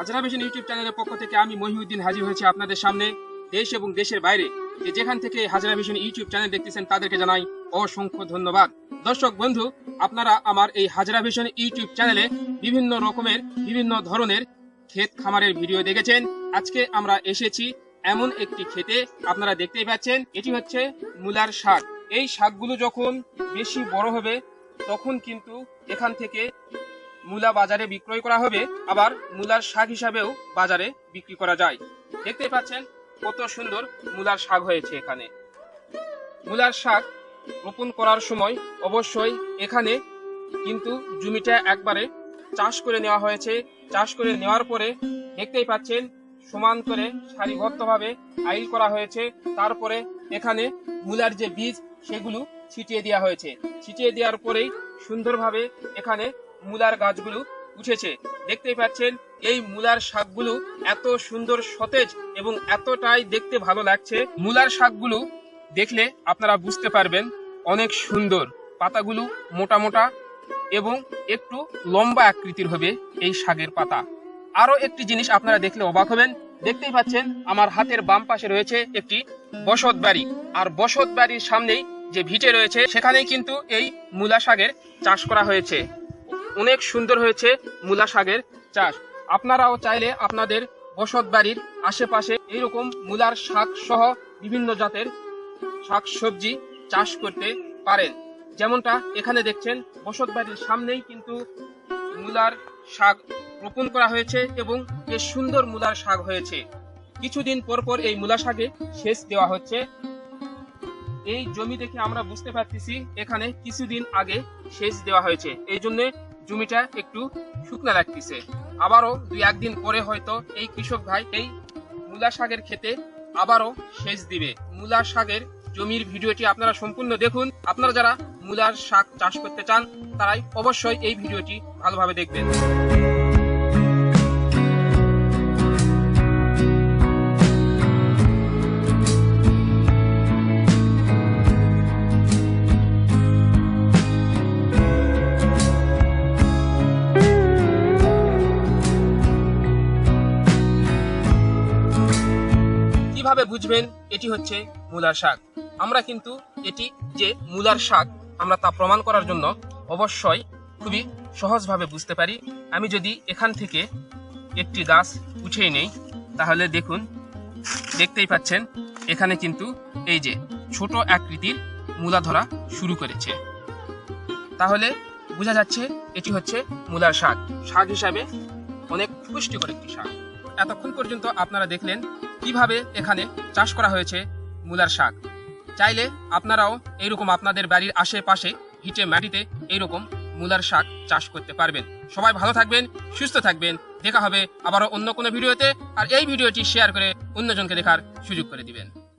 আজরা vision YouTube চ্যানেলের পক্ষ থেকে আমি মহিউদ্দিন হাজির হয়েছি আপনাদের সামনে। দেশ এবং দেশের বাইরে যে যেখান থেকে হাজরা ভিশন ইউটিউব চ্যানেল দেখতেছেন তাদেরকে জানাই অসংখ্য ধন্যবাদ। দর্শক বন্ধু, আপনারা আমার এই হাজরা ভিশন ইউটিউব চ্যানেলে বিভিন্ন রকমের, বিভিন্ন ধরনের ক্ষেত খামারের ভিডিও দেখেছেন। আজকে আমরা এসেছি এমন একটি ক্ষেতে, আপনারা দেখতেই পাচ্ছেন, এটি হচ্ছে মূলার শাক। এই শাকগুলো যখন বেশি বড় হবে, তখন কিন্তু এখান থেকে মূলা বাজারে বিক্রয় করা হবে, আবার মূলার শাক হিসাবেও বাজারে বিক্রি করা যায়। দেখতে পাচ্ছেন কত সুন্দর মূলার শাক হয়েছে এখানে। মূলার শাক রোপণ করার সময় অবশ্যই এখানে কিন্তু জমিটা একবারে চাষ করে নেওয়া হয়েছে। চাষ করে নেওয়ার পরে দেখতেই পাচ্ছেন সমান করে সারিবদ্ধভাবে আইল করা হয়েছে। তারপরে এখানে মূলার যে বীজ, সেগুলো ছিটিয়ে দেওয়া হয়েছে। ছিটিয়ে দেওয়ার পরেই সুন্দরভাবে এখানে মূলার গাছগুলো উঠেছে। দেখতেই পাচ্ছেন, এই মূলার শাকগুলো এত সুন্দর সতেজ এবং এতটাই দেখতে ভালো লাগছে। মূলার শাকগুলো দেখলে আপনারা বুঝতে পারবেন অনেক সুন্দর। পাতাগুলো মোটা মোটা এবং একটু লম্বা আকৃতির হবে এই শাকের পাতা। আরও একটি জিনিস আপনারা দেখলে অবাক হবেন। দেখতেই পাচ্ছেন, আমার হাতের বাম পাশে রয়েছে একটি বসত বাড়ি আর বসত বাড়ির সামনেই যে ভিটে রয়েছে, সেখানেই কিন্তু এই মূলা শাকের চাষ করা হয়েছে। অনেক সুন্দর হয়েছে মূলা শাকের চাষ। আপনারাও চাইলে আপনাদের বসত বাড়ির আশেপাশে এইরকম মূলার শাক সহ বিভিন্ন জাতের শাক সবজি চাষ করতে পারেন। যেমনটা এখানে দেখছেন, বসত বাড়ির সামনেই কিন্তু মূলার শাক রোপণ করা হয়েছে এবং বেশ সুন্দর মূলার শাক হয়েছে। কিছুদিন পর পর এই মূলা শাকে সেচ দেওয়া হচ্ছে। এই জমি দেখে আমরা বুঝতে পারতেছি এখানে কিছুদিন আগে সেচ দেওয়া হয়েছে। এই জন্য জমিটা একটু শুকনা লাগতেছে। আবারও দুই একদিন পরে হয়তো এই কৃষক ভাই এই মূলা শাকের খেতে আবারও সেচ দিবে। মূলা শাকের জমির ভিডিওটি আপনারা সম্পূর্ণ দেখুন। আপনারা যারা মূলার শাক চাষ করতে চান, তারাই অবশ্যই এই ভিডিওটি ভালোভাবে দেখবেন। কীভাবে বুঝবেন এটি হচ্ছে মূলার শাক? আমরা কিন্তু এটি যে মূলার শাক আমরা তা প্রমাণ করার জন্য অবশ্যই খুবই সহজভাবে বুঝতে পারি। আমি যদি এখান থেকে একটি গাছ উঠিয়ে নেই, তাহলে দেখুন, দেখতেই পাচ্ছেন, এখানে কিন্তু এই যে ছোট আকৃতির মূলা ধরা শুরু করেছে। তাহলে বোঝা যাচ্ছে এটি হচ্ছে মূলার শাক। শাক হিসাবে অনেক পুষ্টিকর একটি শাক। এতক্ষণ পর্যন্ত আপনারা দেখলেন কীভাবে এখানে চাষ করা হয়েছে মূলার শাক? চাইলে আপনারাও এইরকম আপনাদের বাড়ির আশেপাশে হিটে মাটিতে এইরকম মূলার শাক চাষ করতে পারবেন। সবাই ভালো থাকবেন, সুস্থ থাকবেন। দেখা হবে আবারও অন্য কোনো ভিডিওতে। আর এই ভিডিওটি শেয়ার করে অন্যজনকে দেখার সুযোগ করে দিবেন।